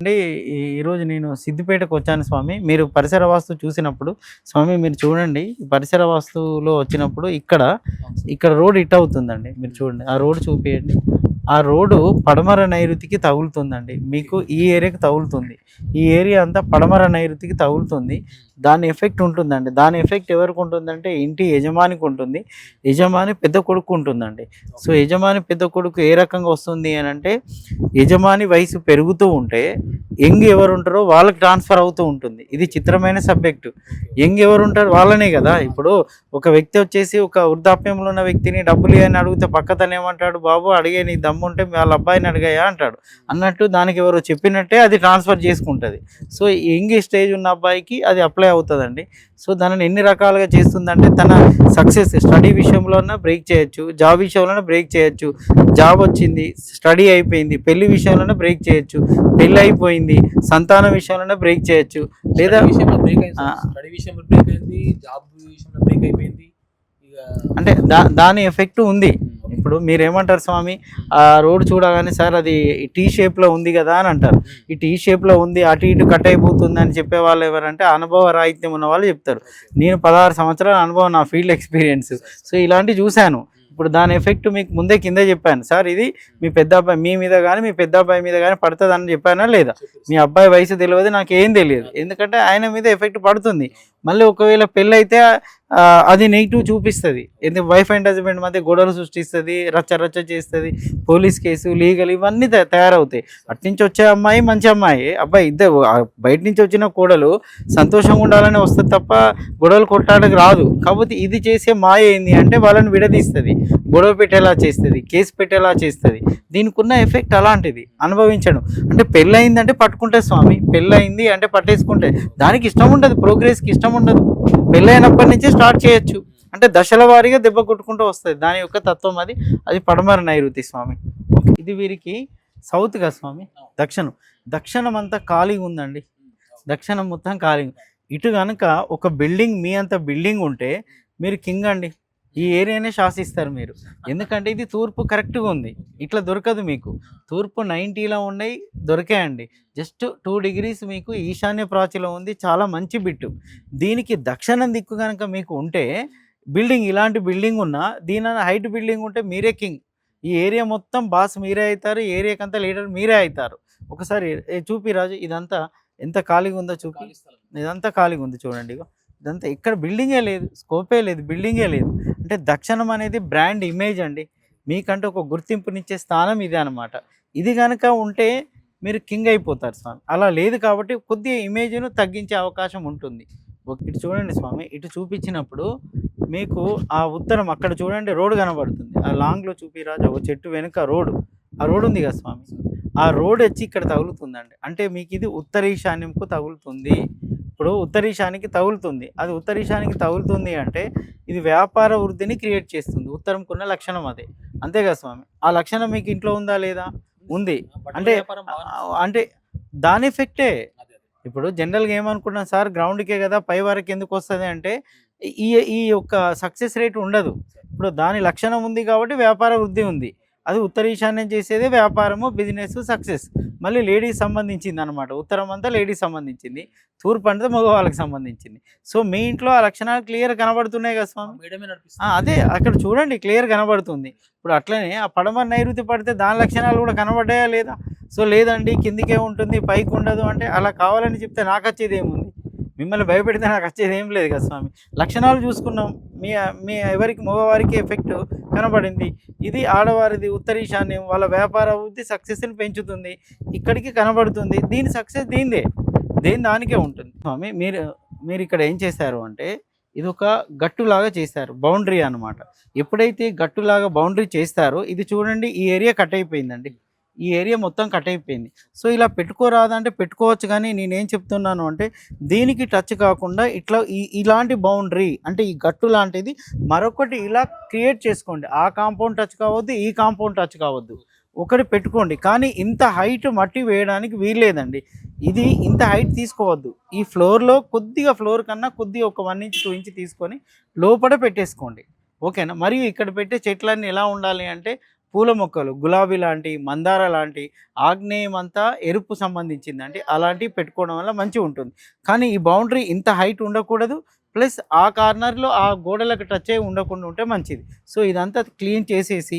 అంటే ఈ- ఈరోజు నేను సిద్దిపేటకు వచ్చాను స్వామి. మీరు పరిసర వాస్తు చూసినప్పుడు స్వామి మీరు చూడండి పరిసర వాస్తులో వచ్చినప్పుడు ఇక్కడ ఇక్కడ రోడ్ ఇట్ అవుతుందండి మీరు చూడండి. ఆ రోడ్ చూపియండి. ఆ రోడ్డు పడమర నైరుతికి తగులుతుందండి. మీకు ఈ ఏరియాకి తగులుతుంది. ఈ ఏరియా అంతా పడమర నైరుతికి తగులుతుంది. దాని ఎఫెక్ట్ ఉంటుందండి. దాని ఎఫెక్ట్ ఎవరికి ఉంటుందంటే ఇంటి యజమానికి ఉంటుంది. యజమాని పెద్ద కొడుకు ఉంటుందండి. సో యజమాని పెద్ద కొడుకు ఏ రకంగా వస్తుంది అని అంటే యజమాని వయసు పెరుగుతూ ఉంటే యంగ్ ఎవరు ఉంటారో వాళ్ళకి ట్రాన్స్ఫర్ అవుతూ ఉంటుంది. ఇది చిత్రమైన సబ్జెక్టు. యంగ్ ఎవరు ఉంటారు వాళ్ళనే కదా. ఇప్పుడు ఒక వ్యక్తి వచ్చేసి ఒక వృద్ధాప్యంలో ఉన్న వ్యక్తిని డబ్బులు ఇవ్వని అడిగితే పక్కతనేమంటాడు బాబు అడిగే నీ దమ్ముంటే వాళ్ళ అబ్బాయిని అడిగాయా అంటాడు. అన్నట్టు దానికి ఎవరో చెప్పినట్టే అది ట్రాన్స్ఫర్ చేసుకుంటుంది. సో యంగ్ స్టేజ్ ఉన్న అబ్బాయికి అది అప్లై అవుతుందండి. సో దానిని ఎన్ని రకాలుగా చేస్తుందంటే తన సక్సెస్ స్టడీ విషయంలోనే బ్రేక్ చేయొచ్చు జాబ్ విషయంలోనే బ్రేక్ చేయొచ్చు జాబ్ వచ్చింది స్టడీ అయిపోయింది పెళ్ళి విషయంలోనే బ్రేక్ చేయొచ్చు పెళ్ళి అయిపోయింది సంతానం విషయంలోనే బ్రేక్ చేయొచ్చు లేదా స్టడీ విషయంలో బ్రేక్ అయింది ఆ. స్టడీ విషయంలో బ్రేక్ అయింది జాబ్ విషయంలో బ్రేక్ అయిపోయింది ఇక అంటే దా దాని ఎఫెక్ట్ ఉంది. ఇప్పుడు మీరు ఏమంటారు స్వామి? ఆ రోడ్ చూడగానే సార్ అది టీ షేప్లో ఉంది కదా అని అంటారు. ఈ టీ షేప్లో ఉంది అటు ఇటు కట్ అయిపోతుంది అని చెప్పే వాళ్ళు ఎవరంటే అనుభవ రాహిత్యం ఉన్న వాళ్ళు చెప్తారు. నేను పదహారు సంవత్సరాల అనుభవం నా ఫీల్డ్ ఎక్స్పీరియన్స్. సో ఇలాంటివి చూశాను. ఇప్పుడు దాని ఎఫెక్ట్ మీకు ముందే కింద చెప్పాను. సార్ ఇది మీ పెద్ద అబ్బాయి మీ మీద కానీ మీ పెద్ద అబ్బాయి మీద కానీ పడుతుంది అని చెప్పానా లేదా? మీ అబ్బాయి వయసు తెలియదు నాకు ఏం తెలియదు. ఎందుకంటే ఆయన మీద ఎఫెక్ట్ పడుతుంది. మళ్ళీ ఒకవేళ పెళ్ళి అయితే అది నెగిటివ్ చూపిస్తుంది. ఎందుకు వైఫ్ అండ్ హస్బెండ్ మధ్య గొడవలు సృష్టిస్తుంది రచ్చ రచ్చ చేస్తుంది పోలీస్ కేసు లీగల్ ఇవన్నీ తయారవుతాయి. అటు నుంచి వచ్చే అమ్మాయి మంచి అమ్మాయి. అబ్బాయి ఇద్దరు బయట నుంచి వచ్చిన కోడలు సంతోషంగా ఉండాలని వస్తుంది తప్ప గొడవలు కొట్టడానికి రాదు. కాకపోతే ఇది చేసే మాయ ఏంది అంటే వాళ్ళని విడదీస్తుంది. గొడవ పెట్టేలా చేస్తుంది కేసు పెట్టేలా చేస్తుంది. దీనికి ఉన్న ఎఫెక్ట్ అలాంటిది. అనుభవించడం. అంటే పెళ్ళయిందంటే పట్టుకుంటే స్వామి. పెళ్ళయింది అంటే పట్టేసుకుంటే దానికి ఇష్టం ఉండదు ప్రోగ్రెస్కి ఇష్టం ఉండదు. పెళ్ళైనప్పటి నుంచే స్టార్ట్ చేయొచ్చు. అంటే దశల వారీగా దెబ్బ కొట్టుకుంటూ వస్తుంది. దాని యొక్క తత్వం అది. అది పడమర నైరుతి స్వామి. ఇది వీరికి సౌత్గా స్వామి. దక్షిణం దక్షిణం. అంతా ఖాళీగా ఉందండి. దక్షిణం మొత్తం ఖాళీ ఇటు కనుక ఒక బిల్డింగ్ మీ అంత బిల్డింగ్ ఉంటే మీరు కింగ్ అండి. ఈ ఏరియానే శాసిస్తారు మీరు. ఎందుకంటే ఇది తూర్పు కరెక్ట్గా ఉంది. ఇట్లా దొరకదు మీకు. తూర్పు నైంటీలో ఉన్నాయి దొరికాయండి. జస్ట్ టూ డిగ్రీస్ మీకు ఈశాన్య ప్రాచిలో ఉంది చాలా మంచి బిట్టు. దీనికి దక్షిణం దిక్కు కనుక మీకు ఉంటే బిల్డింగ్ ఇలాంటి బిల్డింగ్ ఉన్నా దీని హైట్ బిల్డింగ్ ఉంటే మీరే కింగ్. ఈ ఏరియా మొత్తం బాస్ మీరే అవుతారు ఈ ఏరియాకంతా లీడర్ మీరే అవుతారు. ఒకసారి చూపి రాజు ఇదంతా ఎంత ఖాళీగా ఉందో చూపి. ఇదంతా ఖాళీగా ఉంది చూడండి ఇగో. ఇదంతా ఇక్కడ బిల్డింగే లేదు స్కోపే లేదు బిల్డింగే లేదు. అంటే దక్షిణం అనేది బ్రాండ్ ఇమేజ్ అండి. మీకంటే ఒక గుర్తింపునిచ్చే స్థానం ఇది అనమాట ఇది కనుక ఉంటే మీరు కింగ్ అయిపోతారు స్వామి. అలా లేదు కాబట్టి కొద్దిగా ఇమేజ్ను తగ్గించే అవకాశం ఉంటుంది. ఒక- ఇటు చూడండి స్వామి ఇటు చూపించినప్పుడు మీకు ఆ ఉత్తరం అక్కడ చూడండి రోడ్డు కనబడుతుంది. ఆ లాంగ్లో చూపిరాజు ఒక చెట్టు వెనుక రోడ్డు ఆ రోడ్డు ఉంది కదా స్వామి? ఆ రోడ్ వచ్చి ఇక్కడ తగులుతుందండి. అంటే మీకు ఇది ఉత్తర ఈశాన్యంకు తగులుతుంది. ఇప్పుడు ఉత్తర ఈశానికి తగులుతుంది. అది ఉత్తర ఈశానికి తగులుతుంది అంటే ఇది వ్యాపార వృద్ధిని క్రియేట్ చేస్తుంది. ఉత్తరంకున్న లక్షణం అదే. అంతే కదా స్వామి? ఆ లక్షణం మీకు ఇంట్లో ఉందా లేదా? ఉంది. అంటే అంటే దాని ఎఫెక్టే. ఇప్పుడు జనరల్గా ఏమనుకుంటున్నాం సార్ గ్రౌండ్కే కదా పై వరకు ఎందుకు వస్తుంది అంటే ఈ ఈ యొక్క సక్సెస్ రేట్ ఉండదు. ఇప్పుడు దాని లక్షణం ఉంది కాబట్టి వ్యాపార వృద్ధి ఉంది. అది ఉత్తర ఈశాన్యం చేసేదే వ్యాపారము బిజినెస్ సక్సెస్ మళ్ళీ లేడీస్ సంబంధించింది అనమాట ఉత్తరం అంతా లేడీస్ సంబంధించింది. తూర్పు అంతా మగవాళ్ళకి సంబంధించింది. సో మీ ఇంట్లో ఆ లక్షణాలు క్లియర్ కనబడుతున్నాయి కదా స్వామి? అదే అక్కడ చూడండి క్లియర్ కనబడుతుంది. ఇప్పుడు అట్లనే ఆ పడమర నైరుతి పడితే దాని లక్షణాలు కూడా కనబడ్డాయా లేదా? సో లేదండి కిందికే ఉంటుంది పైకి ఉండదు అంటే అలా కావాలని చెప్తే నాకు వచ్చేది ఏముంది? మిమ్మల్ని భయపెడితే నాకు వచ్చేది ఏం లేదు కదా స్వామి. లక్షణాలు చూసుకున్నాం. మీ మీ ఎవరికి మగవారికి ఎఫెక్ట్ కనబడింది. ఇది ఆడవారిది ఉత్తర ఈశాన్యం వాళ్ళ వ్యాపార అభివృద్ధి సక్సెస్ని పెంచుతుంది. ఇక్కడికి కనబడుతుంది. దీని సక్సెస్ దీనిదే. దేని దానికే ఉంటుంది. స్వామి మీరు మీరు ఇక్కడ ఏం చేశారు అంటే ఇది ఒక గట్టులాగా చేశారు. బౌండరీ అన్నమాట. ఎప్పుడైతే గట్టులాగా బౌండరీ చేస్తారో ఇది చూడండి ఈ ఏరియా కట్ అయిపోయిందండి. ఈ ఏరియా మొత్తం కట్ అయిపోయింది. సో ఇలా పెట్టుకోరాదంటే పెట్టుకోవచ్చు కానీ నేనేం చెప్తున్నాను అంటే దీనికి టచ్ కాకుండా ఇట్లా ఈ ఇలాంటి బౌండరీ అంటే ఈ గట్టు లాంటిది మరొకటి ఇలా క్రియేట్ చేసుకోండి. ఆ కాంపౌండ్ టచ్ కావద్దు ఈ కాంపౌండ్ టచ్ కావద్దు. ఒకటి పెట్టుకోండి. కానీ ఇంత హైట్ మట్టి వేయడానికి వీల్లేదండి. ఇది ఇంత హైట్ తీసుకోవద్దు. ఈ ఫ్లోర్లో కొద్దిగా ఫ్లోర్ కన్నా కొద్దిగా ఒక వన్ ఇంచ్ టూ ఇంచ్ తీసుకొని లోపల పెట్టేసుకోండి. ఓకేనా? మరియు ఇక్కడ పెట్టే చెట్లన్నీ ఎలా ఉండాలి అంటే పూల మొక్కలు గులాబీ లాంటి మందార లాంటి ఆగ్నేయం అంతా ఎరుపు సంబంధించింది. అంటే అలాంటివి పెట్టుకోవడం వల్ల మంచిగా ఉంటుంది. కానీ ఈ బౌండరీ ఇంత హైట్ ఉండకూడదు. ప్లస్ ఆ కార్నర్లో ఆ గోడలకు టచ్ అయి ఉండకుండా ఉంటే మంచిది. సో ఇదంతా క్లీన్ చేసేసి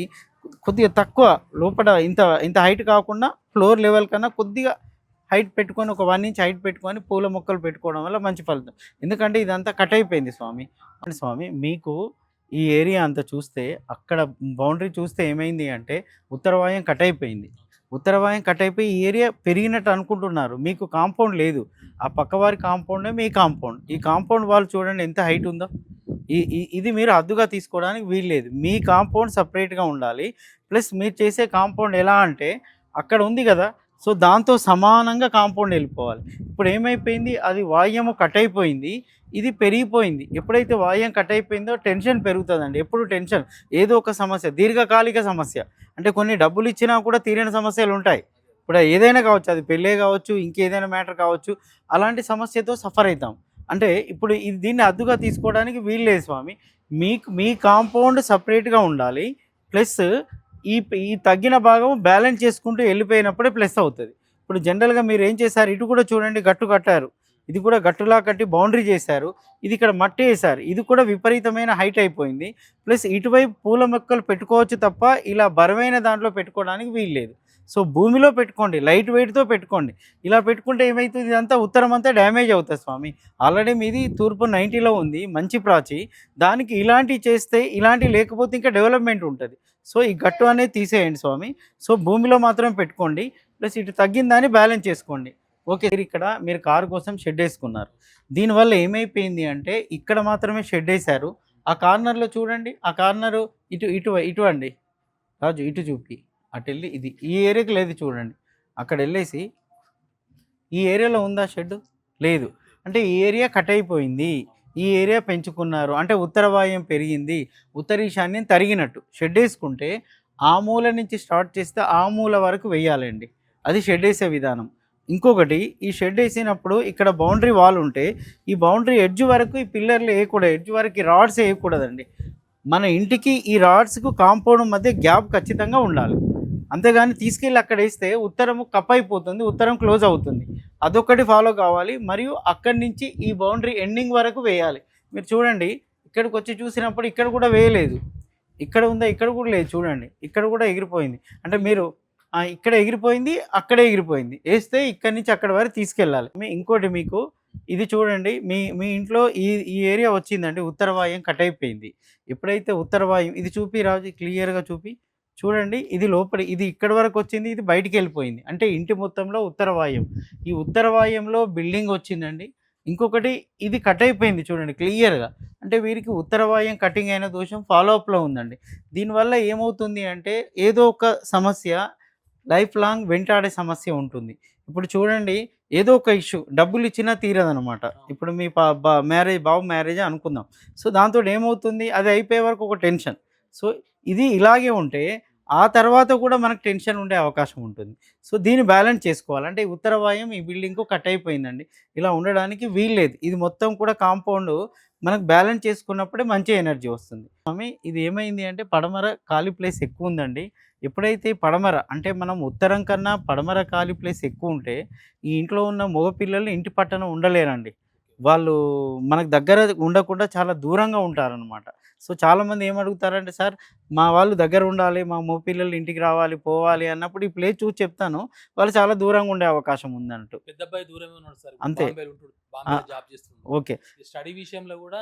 కొద్దిగా తక్కువ లోపల ఇంత ఇంత హైట్ కాకుండా ఫ్లోర్ లెవెల్ కన్నా కొద్దిగా హైట్ పెట్టుకొని ఒక వన్ ఇంచ్ హైట్ పెట్టుకొని పూల మొక్కలు పెట్టుకోవడం వల్ల మంచి ఫలితం. ఎందుకంటే ఇదంతా కట్ అయిపోయింది స్వామి. స్వామి మీకు ఈ ఏరియా అంతా చూస్తే అక్కడ బౌండరీ చూస్తే ఏమైంది అంటే ఉత్తరవాయం కట్ అయిపోయింది. ఉత్తరవాయం కట్ అయిపోయి ఈ ఏరియా పెరిగినట్టు అనుకుంటున్నారు. మీకు కాంపౌండ్ లేదు. ఆ పక్కవారి కాంపౌండే మీ కాంపౌండ్. ఈ కాంపౌండ్ వాళ్ళు చూడండి ఎంత హైట్ ఉందో. ఈ ఈ- ఇది మీరు అద్దుగా తీసుకోవడానికి వీల్లేదు మీ కాంపౌండ్ సపరేట్గా ఉండాలి. ప్లస్ మీరు చేసే కాంపౌండ్ ఎలా అంటే అక్కడ ఉంది కదా సో దాంతో సమానంగా కాంపౌండ్ వెళ్ళిపోవాలి. ఇప్పుడు ఏమైపోయింది? అది వాయము కట్ అయిపోయింది. ఇది పెరిగిపోయింది. ఎప్పుడైతే వాయం కట్ అయిపోయిందో టెన్షన్ పెరుగుతుందండి. ఎప్పుడు టెన్షన్? ఏదో ఒక సమస్య. దీర్ఘకాలిక సమస్య. అంటే కొన్ని డబ్బులు ఇచ్చినా కూడా తీరని సమస్యలు ఉంటాయి. ఇప్పుడు ఏదైనా కావచ్చు అది పెళ్ళే కావచ్చు ఇంకేదైనా మ్యాటర్ కావచ్చు అలాంటి సమస్యతో సఫర్ అవుతాం అంటే ఇప్పుడు ఇది దీన్ని అద్దుగా తీసుకోవడానికి వీల్లేదు స్వామి. మీకు మీ కాంపౌండ్ సపరేట్గా ఉండాలి. ప్లస్ ఈ ఈ తగ్గిన భాగం బ్యాలెన్స్ చేసుకుంటూ వెళ్ళిపోయినప్పుడే ప్లస్ అవుతుంది. ఇప్పుడు జనరల్గా మీరు ఏం చేశారు? ఇటు కూడా చూడండి గట్టు కట్టారు. ఇది కూడా గట్టులా కట్టి బౌండరీ చేశారు. ఇది ఇక్కడ మట్టి వేశారు. ఇది కూడా విపరీతమైన హైట్ అయిపోయింది. ప్లస్ ఇటువైపు పూల మొక్కలు పెట్టుకోవచ్చు తప్ప ఇలా బరువైన దాంట్లో పెట్టుకోవడానికి వీల్లేదు సో భూమిలో పెట్టుకోండి లైట్ వెయిట్తో పెట్టుకోండి. ఇలా పెట్టుకుంటే ఏమవుతుంది ఇదంతా ఉత్తరం అంతా డ్యామేజ్ అవుతుంది స్వామి. ఆల్రెడీ మీది తూర్పు నైంటీలో ఉంది మంచి ప్రాచి. దానికి ఇలాంటివి చేస్తే ఇలాంటివి లేకపోతే ఇంకా డెవలప్మెంట్ ఉంటుంది. సో ఈ గట్టు అనేది తీసేయండి స్వామి. సో భూమిలో మాత్రం పెట్టుకోండి. ప్లస్ ఇటు తగ్గిందని బ్యాలెన్స్ చేసుకోండి. ఓకే ఇక్కడ మీరు కారు కోసం షెడ్ వేసుకున్నారు. దీనివల్ల ఏమైపోయింది అంటే ఇక్కడ మాత్రమే షెడ్ వేశారు. ఆ కార్నర్లో చూడండి ఆ కార్నర్ ఇటు ఇటు ఇటు అండి. రాజు ఇటు చూపి. అటు వెళ్ళి ఇది ఈ ఏరియాకి లేదు చూడండి. అక్కడ వెళ్ళేసి ఈ ఏరియాలో ఉందా షెడ్ లేదు. అంటే ఈ ఏరియా కట్ అయిపోయింది. ఈ ఏరియా పెంచుకున్నారు. అంటే ఉత్తర వాయం పెరిగింది. ఉత్తర ఈశాన్యం తరిగినట్టు. షెడ్ వేసుకుంటే ఆ మూల నుంచి స్టార్ట్ చేస్తే ఆ మూల వరకు వేయాలండి. అది షెడ్ వేసే విధానం. ఇంకొకటి ఈ షెడ్ వేసినప్పుడు ఇక్కడ బౌండరీ వాల్ ఉంటే ఈ బౌండరీ ఎడ్జ్ వరకు ఈ పిల్లర్లు వేయకూడదు. ఎడ్జ్ వరకు రాడ్స్ వేయకూడదండి. మన ఇంటికి ఈ రాడ్స్కు కాంపౌండ్ మధ్య గ్యాప్ ఖచ్చితంగా ఉండాలి. అంతేగాని తీసుకెళ్ళి అక్కడ వేస్తే ఉత్తరము కప్ అయిపోతుంది ఉత్తరం క్లోజ్ అవుతుంది. అదొక్కటి ఫాలో కావాలి. మరియు అక్కడి నుంచి ఈ బౌండరీ ఎండింగ్ వరకు వేయాలి. మీరు చూడండి ఇక్కడికి వచ్చి చూసినప్పుడు ఇక్కడ కూడా వేయలేదు. ఇక్కడ ఉందా ఇక్కడ కూడా లేదు చూడండి. ఇక్కడ కూడా ఎగిరిపోయింది. అంటే మీరు ఇక్కడ ఎగిరిపోయింది అక్కడే ఎగిరిపోయింది. వేస్తే ఇక్కడి నుంచి అక్కడ వరకు తీసుకెళ్ళాలి. మీ- ఇంకోటి మీకు ఇది చూడండి మీ మీ ఇంట్లో ఈ ఈ ఏరియా వచ్చిందండి ఉత్తర వాయుం కట్ అయిపోయింది. ఎప్పుడైతే ఉత్తరవాయం ఇది చూపి రాజు క్లియర్గా చూపి. చూడండి ఇది లోపలి ఇది ఇక్కడ వరకు వచ్చింది ఇది బయటికి వెళ్ళిపోయింది. అంటే ఇంటి మొత్తంలో ఉత్తర వాయం ఈ ఉత్తర వాయంలో బిల్డింగ్ వచ్చిందండి. ఇంకొకటి ఇది కట్ అయిపోయింది చూడండి క్లియర్గా. అంటే వీరికి ఉత్తర వాయం కటింగ్ అయిన దోషం ఫాలో అప్లో ఉందండి. దీనివల్ల ఏమవుతుంది అంటే ఏదో ఒక సమస్య లైఫ్ లాంగ్ వెంటాడే సమస్య ఉంటుంది. ఇప్పుడు చూడండి ఏదో ఒక ఇష్యూ డబ్బులు ఇచ్చినా తీరదనమాట ఇప్పుడు మీ మ్యారేజ్ బాబు మ్యారేజ్ అనుకుందాం. సో దాంతో ఏమవుతుంది? అది అయిపోయే వరకు ఒక టెన్షన్. సో ఇది ఇలాగే ఉంటే ఆ తర్వాత కూడా మనకు టెన్షన్ ఉండే అవకాశం ఉంటుంది. సో దీన్ని బ్యాలెన్స్ చేసుకోవాలి. అంటే ఈ ఉత్తర వాయం ఈ బిల్డింగ్కు కట్ అయిపోయిందండి. ఇలా ఉండడానికి వీల్లేదు. ఇది మొత్తం కూడా కాంపౌండ్ మనకు బ్యాలెన్స్ చేసుకున్నప్పుడే మంచి ఎనర్జీ వస్తుంది. స్వామి ఇది ఏమైంది అంటే పడమర ఖాళీ ప్లేస్ ఎక్కువ ఉందండి. ఎప్పుడైతే పడమర అంటే మనం ఉత్తరం కన్నా పడమర ఖాళీ ప్లేస్ ఎక్కువ ఉంటే ఈ ఇంట్లో ఉన్న మగపిల్లలు ఇంటి పట్టణ ఉండలేరండి. వాళ్ళు మనకు దగ్గర ఉండకుండా చాలా దూరంగా ఉంటారనమాట సో చాలామంది ఏమడుగుతారంటే సార్ మా వాళ్ళు దగ్గర ఉండాలి మా మగపిల్లలు ఇంటికి రావాలి పోవాలి అన్నప్పుడు ఈ ప్లేస్ చూసి చెప్తాను. వాళ్ళు చాలా దూరంగా ఉండే అవకాశం ఉందన్నట్టు. పెద్ద అబ్బాయి దూరమే ఉన్నాడు సార్. అంతే. Job okay. స్టడీ విషయంలో కూడా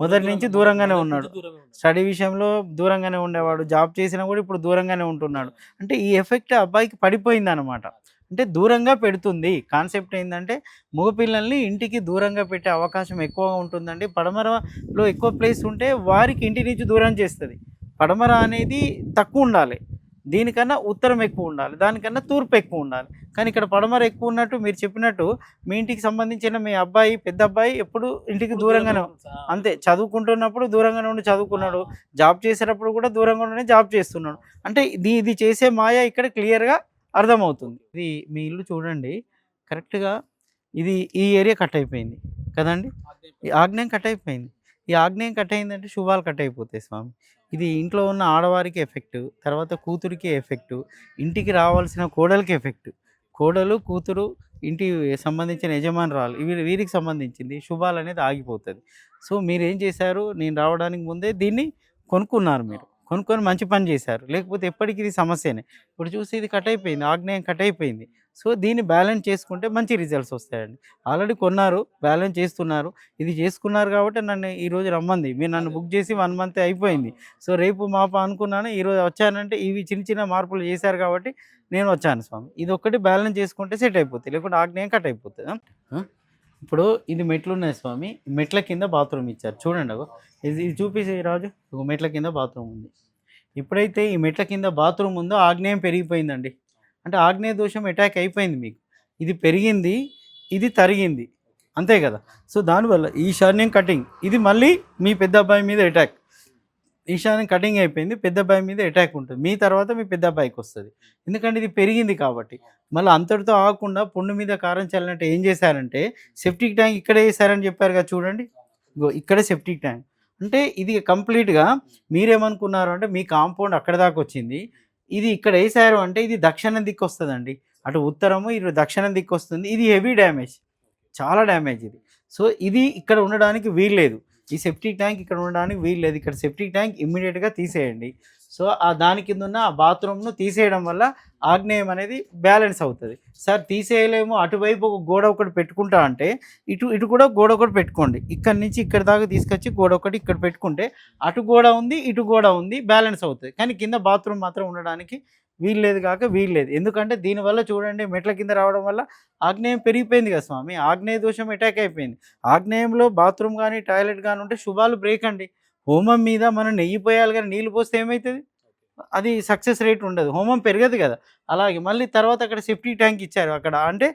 మొదటి నుంచి దూరంగానే ఉన్నాడు. స్టడీ విషయంలో దూరంగానే ఉండేవాడు. జాబ్ చేసినా కూడా ఇప్పుడు దూరంగానే ఉంటున్నాడు. అంటే ఈ ఎఫెక్ట్ అబ్బాయికి పడిపోయింది అనమాట అంటే దూరంగా పెడుతుంది. కాన్సెప్ట్ ఏంటంటే మగపిల్లల్ని ఇంటికి దూరంగా పెట్టే అవకాశం ఎక్కువగా ఉంటుందండి. పడమరలో ఎక్కువ ప్లేస్ ఉంటే వారికి ఇంటి నుంచి దూరం చేస్తుంది. పడమర అనేది తక్కువ ఉండాలి. దీనికన్నా ఉత్తరం ఎక్కువ ఉండాలి. దానికన్నా తూర్పు ఎక్కువ ఉండాలి. కానీ ఇక్కడ పడమర ఎక్కువ ఉన్నట్టు మీరు చెప్పినట్టు మీ ఇంటికి సంబంధించిన మీ అబ్బాయి పెద్ద అబ్బాయి ఎప్పుడు ఇంటికి దూరంగానే. అంతే. చదువుకుంటున్నప్పుడు దూరంగానే ఉండి చదువుకున్నాడు. జాబ్ చేసేటప్పుడు కూడా దూరంగా ఉండి జాబ్ చేస్తున్నాడు. అంటే ఇది ఇది చేసే మాయ ఇక్కడ క్లియర్గా అర్థమవుతుంది. ఇది మీ ఇల్లు చూడండి. కరెక్ట్గా ఇది ఈ ఏరియా కట్ అయిపోయింది. కదండి? ఈ ఆగ్నేయం కట్ అయిపోయింది. ఈ ఆగ్నేయం కట్ అయిందంటే శుభాలు కట్ అయిపోతాయి స్వామి. ఇది ఇంట్లో ఉన్న ఆడవారికి ఎఫెక్ట్ తర్వాత కూతురికి ఎఫెక్ట్ ఇంటికి రావాల్సిన కోడలికి ఎఫెక్ట్. కోడలు కూతురు ఇంటి సంబంధించిన యజమానురాలు ఇవి వీరికి సంబంధించింది. శుభాలు అనేది ఆగిపోతుంది. సో మీరు ఏం చేశారు? నేను రావడానికి ముందే దీన్ని కొనుక్కున్నారు మీరు. కొనుక్కొని మంచి పని చేశారు. లేకపోతే ఎప్పటికీ ఇది సమస్యనే. ఇప్పుడు చూసి ఇది కట్ అయిపోయింది ఆగ్నేయం కట్ అయిపోయింది. సో దీన్ని బ్యాలెన్స్ చేసుకుంటే మంచి రిజల్ట్స్ వస్తాయండి. ఆల్రెడీ కొన్నారు బ్యాలెన్స్ చేస్తున్నారు. ఇది చేసుకున్నారు కాబట్టి నన్ను ఈరోజు రమ్మంది. మీరు నన్ను బుక్ చేసి వన్ మంత్ అయిపోయింది. సో రేపు మాప అనుకున్నాను ఈరోజు వచ్చానంటే ఇవి చిన్న చిన్న మార్పులు చేశారు కాబట్టి నేను వచ్చాను స్వామి. ఇది ఒక్కటి బ్యాలెన్స్ చేసుకుంటే సెట్ అయిపోతుంది లేకుంటే ఆగ్నేయం కట్ అయిపోతుంది ఇప్పుడు ఇది మెట్లు ఉన్నాయి స్వామి. మెట్ల కింద బాత్రూమ్ ఇచ్చారు. చూడండి అగో. ఇది ఇది చూపిసే రాజు. మెట్ల కింద బాత్రూమ్ ఉంది. ఇప్పుడైతే ఈ మెట్ల కింద బాత్రూమ్ ఉందో ఆగ్నేయం పెరిగిపోయిందండి. అంటే ఆగ్నేయ దోషం అటాక్ అయిపోయింది మీకు. ఇది పెరిగింది ఇది తరిగింది. అంతే కదా? సో దానివల్ల ఈశాన్యం కటింగ్ ఇది మళ్ళీ మీ పెద్ద అబ్బాయి మీద అటాక్ ఈశాన్యం కటింగ్ అయిపోయింది పెద్ద అబ్బాయి మీద అటాక్ ఉంటుంది. మీ తర్వాత మీ పెద్ద అబ్బాయికి వస్తుంది. ఎందుకంటే ఇది పెరిగింది కాబట్టి. మళ్ళీ అంతటితో ఆగకుండా పుండు మీద కారం చల్లినట్టు ఏం చేశారంటే సెప్టిక్ ట్యాంక్ ఇక్కడే వేసారని చెప్పారు కదా చూడండి. ఇక్కడే సెప్టిక్ ట్యాంక్ అంటే ఇది కంప్లీట్గా మీరేమనుకున్నారు అంటే మీ కాంపౌండ్ అక్కడ దాకా వచ్చింది. ఇది ఇక్కడ వేసారు అంటే ఇది దక్షిణ దిక్కు వస్తుందండి. అటు ఉత్తరము ఇటు దక్షిణం దిక్కు వస్తుంది. ఇది హెవీ డ్యామేజ్ చాలా డ్యామేజ్ ఇది. సో ఇది ఇక్కడ ఉండడానికి వీల్లేదు. ఈ సెప్టిక్ ట్యాంక్ ఇక్కడ ఉండడానికి వీల్లేదు ఇక్కడ సెప్టిక్ ట్యాంక్ ఇమ్మీడియట్గా తీసేయండి. సో ఆ దాని కింద ఉన్న ఆ బాత్రూమ్ను తీసేయడం వల్ల ఆగ్నేయం అనేది బ్యాలెన్స్ అవుతుంది. సార్ తీసేయలేము. అటువైపు ఒక గోడ ఒకటి పెట్టుకుంటా అంటే ఇటు ఇటు కూడా గోడ ఒకటి పెట్టుకోండి. ఇక్కడ నుంచి ఇక్కడ దాకా తీసుకొచ్చి గోడ ఒకటి ఇక్కడ పెట్టుకుంటే అటు గోడ ఉంది ఇటు గోడ ఉంది బ్యాలెన్స్ అవుతుంది. కానీ కింద బాత్రూమ్ మాత్రం ఉండడానికి వీల్లేదు కాక వీల్లేదు ఎందుకంటే దీనివల్ల చూడండి మెట్ల కింద రావడం వల్ల ఆగ్నేయం పెరిగిపోయింది కదా స్వామి. ఆగ్నేయ దోషం అటాక్ అయిపోయింది. ఆగ్నేయంలో బాత్రూమ్ కానీ టాయిలెట్ కానీ ఉంటే శుభాలు బ్రేక్ అండి. హోమం మీద మనం నెయ్యి పోయాలి కానీ నీళ్ళు పోస్తే ఏమవుతుంది అది సక్సెస్ రేట్ ఉండదు. హోమం పెరగదు కదా. అలాగే మళ్ళీ తర్వాత అక్కడ సేఫ్టీ ట్యాంక్ ఇచ్చారు. అక్కడ అంటే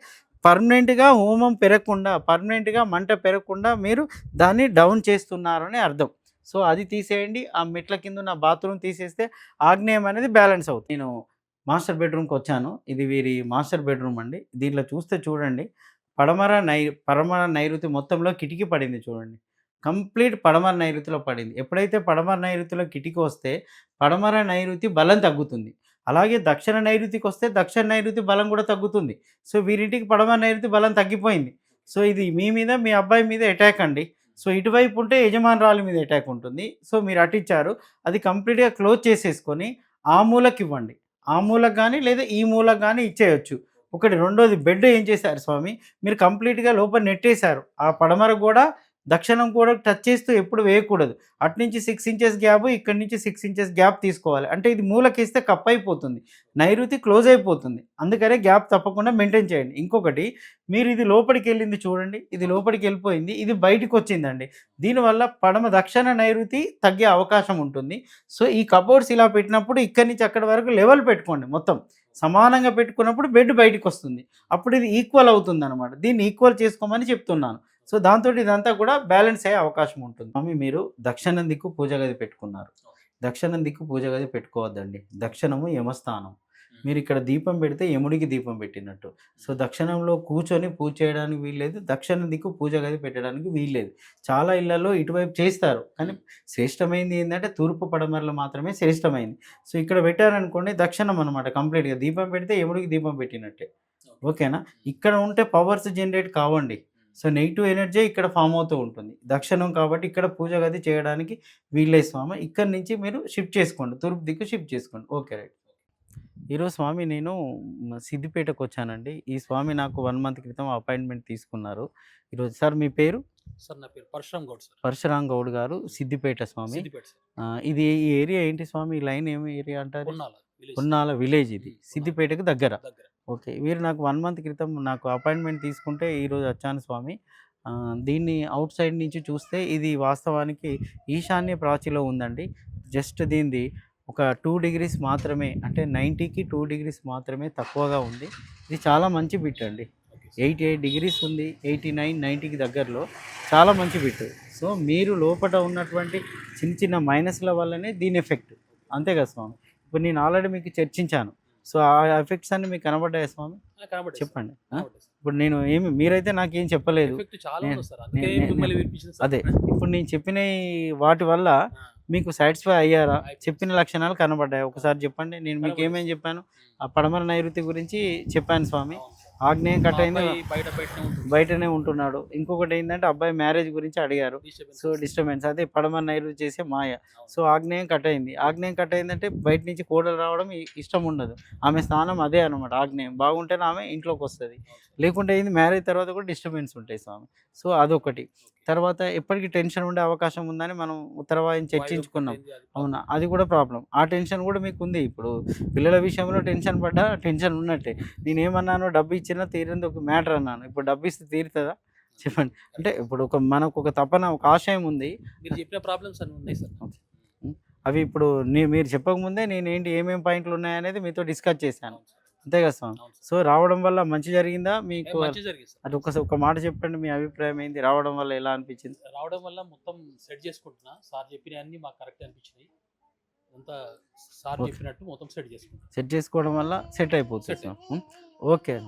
పర్మనెంట్గా హోమం పెరగకుండా పర్మనెంట్గా మంట పెరగకుండా మీరు దాన్ని డౌన్ చేస్తున్నారని అర్థం. సో అది తీసేయండి. ఆ మెట్ల కింద ఉన్న బాత్రూమ్ తీసేస్తే ఆగ్నేయం అనేది బ్యాలెన్స్ అవుతుంది. నేను మాస్టర్ బెడ్రూమ్కి వచ్చాను. ఇది వీరి మాస్టర్ బెడ్రూమ్ అండి. దీంట్లో చూస్తే చూడండి పడమర నై పడమర నైరుతి మొత్తంలో కిటికీ పడింది చూడండి. కంప్లీట్ పడమర నైరుతిలో పడింది. ఎప్పుడైతే పడమర నైరుతిలో కిటికీ వస్తే పడమర నైరుతి బలం తగ్గుతుంది. అలాగే దక్షిణ నైరుతికి వస్తే దక్షిణ నైరుతి బలం కూడా తగ్గుతుంది. సో వీరింటికి పడమర నైరుతి బలం తగ్గిపోయింది. సో ఇది మీ మీద మీ అబ్బాయి మీద అటాక్ అండి. సో ఇటువైపు ఉంటే యజమానురాలి మీద అటాక్ ఉంటుంది. సో మీరు అటు ఇచ్చారు. అది కంప్లీట్గా క్లోజ్ చేసేసుకొని ఆ మూలకి ఇవ్వండి. ఆ మూలకు కానీ లేదా ఈ మూలకు కానీ ఇచ్చేయచ్చు. ఒకటి రెండోది బెడ్ ఏం చేశారు స్వామి? మీరు కంప్లీట్గా లోపల నెట్టేశారు. ఆ పడమర కూడా దక్షిణం కూడా టచ్ చేస్తూ ఎప్పుడు వేయకూడదు. అటు నుంచి సిక్స్ ఇంచెస్ గ్యాప్ ఇక్కడి నుంచి సిక్స్ ఇంచెస్ గ్యాప్ తీసుకోవాలి. అంటే ఇది మూలకిస్తే కప్ అయిపోతుంది. నైరుతి క్లోజ్ అయిపోతుంది. అందుకనే గ్యాప్ తప్పకుండా మెయింటైన్ చేయండి. ఇంకొకటి మీరు ఇది లోపలికి వెళ్ళింది చూడండి. ఇది లోపలికి వెళ్ళిపోయింది. ఇది బయటికి వచ్చిందండి దీనివల్ల పడమ దక్షిణ నైరుతి తగ్గే అవకాశం ఉంటుంది. సో ఈ కబోర్డ్స్ ఇలా పెట్టినప్పుడు ఇక్కడి నుంచి అక్కడి వరకు లెవెల్ పెట్టుకోండి మొత్తం. సమానంగా పెట్టుకున్నప్పుడు బెడ్ బయటికి వస్తుంది అప్పుడు ఇది ఈక్వల్ అవుతుంది అనమాట దీన్ని ఈక్వల్ చేసుకోమని చెప్తున్నాను. సో దాంతో ఇదంతా కూడా బ్యాలెన్స్ అయ్యే అవకాశం ఉంటుంది. మమ్మీ మీరు దక్షిణం దిక్కు పూజ గది పెట్టుకున్నారు. దక్షిణం దిక్కు పూజ గది పెట్టుకోవద్దండి. దక్షిణము యమస్థానం. మీరు ఇక్కడ దీపం పెడితే యముడికి దీపం పెట్టినట్టు. సో దక్షిణంలో కూర్చొని పూజ చేయడానికి వీల్లేదు. దక్షిణ దిక్కు పూజ గది పెట్టడానికి వీల్లేదు. చాలా ఇళ్ళలో ఇటువైపు చేస్తారు. కానీ శ్రేష్టమైంది ఏంటంటే తూర్పు పడమరలు మాత్రమే శ్రేష్టమైంది. సో ఇక్కడ పెట్టారనుకోండి దక్షిణం అనమాట కంప్లీట్గా. దీపం పెడితే యముడికి దీపం పెట్టినట్టే. ఓకేనా? ఇక్కడ ఉంటే పవర్స్ జనరేట్ కావండి. సో నెగిటివ్ ఎనర్జీ ఇక్కడ ఫామ్ అవుతూ ఉంటుంది. దక్షిణం కాబట్టి ఇక్కడ పూజ గది చేయడానికి వీల్లేదు స్వామి. ఇక్కడ నుంచి మీరు షిఫ్ట్ చేసుకోండి. తూర్పు దిక్కు షిఫ్ట్ చేసుకోండి. Okay right. ఈరోజు స్వామి నేను సిద్దిపేటకు వచ్చానండి. ఈ స్వామి నాకు వన్ మంత్ క్రితం అపాయింట్మెంట్ తీసుకున్నారు. ఈరోజు సార్ మీ పేరు? సార్ నా పేరు పరశురామ్ గౌడ్ సార్. పరశురాం గౌడ్ గారు సిద్దిపేట స్వామి. ఇది ఈ ఏరియా ఏంటి స్వామి? ఈ లైన్ ఏమి ఏరియా అంటారు? ఉన్నాల విలేజ్. ఇది. సిద్దిపేటకు దగ్గర. దగ్గర. ఓకే. వీరు నాకు వన్ మంత్ క్రితం నాకు అపాయింట్మెంట్ తీసుకుంటే ఈరోజు వచ్చాను స్వామి. దీన్ని అవుట్ సైడ్ నుంచి చూస్తే ఇది వాస్తవానికి ఈశాన్య ప్రాచిలో ఉందండి. జస్ట్ దీనిది ఒక టూ డిగ్రీస్ మాత్రమే అంటే నైంటీకి టూ డిగ్రీస్ మాత్రమే తక్కువగా ఉంది. ఇది చాలా మంచి బిట్ అండి. ఎయిటీ ఎయిట్ డిగ్రీస్ ఉంది ఎయిటీ నైన్ నైంటీకి దగ్గరలో. చాలా మంచి బిట్. సో మీరు లోపల ఉన్నటువంటి చిన్న చిన్న మైనస్ల వల్లనే దీని ఎఫెక్ట్. అంతే కదా స్వామి. ఇప్పుడు నేను ఆల్రెడీ మీకు చర్చించాను. సో ఆ ఎఫెక్ట్స్ అన్ని మీకు కనబడ్డాయి స్వామి. చెప్పండి. ఇప్పుడు నేను ఏమి మీరైతే నాకేం చెప్పలేదు. అదే ఇప్పుడు నేను చెప్పిన వాటి వల్ల మీకు సాటిస్ఫై అయ్యారా? చెప్పిన లక్షణాలు కనబడ్డాయి. ఒకసారి చెప్పండి. నేను మీకు ఏమేం చెప్పాను? ఆ పడమర నైరుతి గురించి చెప్పాను స్వామి. ఆగ్నేయం కట్ అయింది. బయటనే ఉంటున్నాడు. ఇంకొకటి ఏంటంటే అబ్బాయి మ్యారేజ్ గురించి అడిగారు. సో డిస్టర్బెన్స్ అదే పడమర నైరుతి చేసే మాయ. సో ఆగ్నేయం కట్ అయింది. ఆగ్నేయం కట్ అయిందంటే బయట నుంచి కోడలు రావడం ఇష్టం ఉండదు. ఆమె స్థానం అదే అనమాట ఆగ్నేయం. బాగుంటేనే ఆమె ఇంట్లోకి వస్తుంది. లేకుంటే ఏంది మ్యారేజ్ తర్వాత కూడా డిస్టర్బెన్స్ ఉంటాయి స్వామి. సో అదొకటి. తర్వాత ఎప్పటికీ టెన్షన్ ఉండే అవకాశం ఉందని మనం ఉత్తరవాయిని చర్చించుకున్నాం. అవునా? అది కూడా ప్రాబ్లం ఆ టెన్షన్ కూడా మీకు ఉంది ఇప్పుడు పిల్లల విషయంలో టెన్షన్ పడ్డా టెన్షన్ ఉన్నట్టే. నేను ఏమన్నాను డబ్బు ఇచ్చినా తీరింది ఒక మ్యాటర్ అన్నాను. ఇప్పుడు డబ్బు ఇస్తే తీరుతుందా? చెప్పండి. అంటే ఇప్పుడు ఒక మనకు ఒక తపన ఒక ఆశయం ఉంది. మీరు చెప్పిన ప్రాబ్లమ్స్ అన్ని ఉన్నాయి సార్. అవి ఇప్పుడు నీ మీరు చెప్పకముందే నేను ఏంటి ఏమేమి పాయింట్లు ఉన్నాయనేది మీతో డిస్కస్ చేశాను. అంతే కదా స్వామి? సార్. సో రావడం వల్ల మంచి జరిగిందా? మీకు అది ఒక ఒక మాట చెప్పండి మీ అభిప్రాయం ఏంది? రావడం వల్ల ఎలా అనిపించింది? రావడం వల్ల మొత్తం సెట్ చేసుకుంటున్నా. సార్ చెప్పిన అన్ని మాకు కరెక్ట్ అనిపించినాయి. అంతా సార్. చెప్పినట్టు మొత్తం సెట్ చేసుకుంటున్నా. సెట్ చేసుకోవడం వల్ల సెట్ అయిపోతుంది. ఓకే.